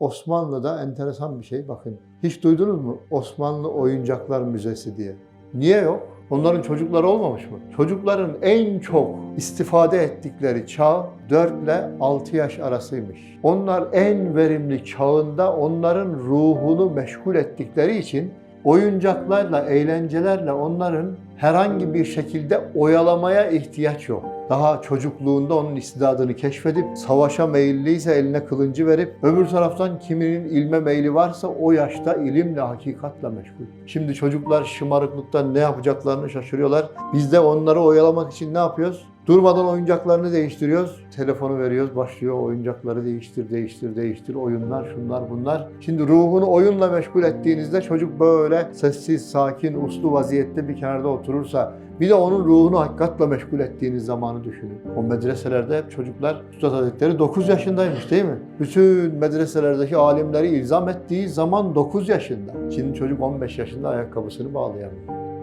Osmanlı'da enteresan bir şey bakın. Hiç duydunuz mu Osmanlı Oyuncaklar Müzesi diye? Niye yok? Onların çocukları olmamış mı? Çocukların en çok istifade ettikleri çağ 4 ile 6 yaş arasıymış. Onlar en verimli çağında onların ruhunu meşgul ettikleri için oyuncaklarla, eğlencelerle onların herhangi bir şekilde oyalamaya ihtiyaç yok. Daha çocukluğunda onun istidadını keşfedip savaşa meyilliyse eline kılıncı verip öbür taraftan kiminin ilme meyli varsa o yaşta ilimle, hakikatle meşgul. Şimdi çocuklar şımarıklıktan ne yapacaklarını şaşırıyorlar. Biz de onları oyalamak için ne yapıyoruz? Durmadan oyuncaklarını değiştiriyoruz. Telefonu veriyoruz, başlıyor oyuncakları değiştir, değiştir, değiştir. Oyunlar, şunlar, bunlar. Şimdi ruhunu oyunla meşgul ettiğinizde çocuk böyle sessiz, sakin, uslu vaziyette bir kenarda oturursa bir de onun ruhunu hakikatle meşgul ettiğiniz zamanı düşünün. O medreselerde hep çocuklar Üstad Hazretleri 9 yaşındaymış değil mi? Bütün medreselerdeki alimleri ilzam ettiği zaman 9 yaşında. Şimdi çocuk 15 yaşında ayakkabısını bağlayamıyor.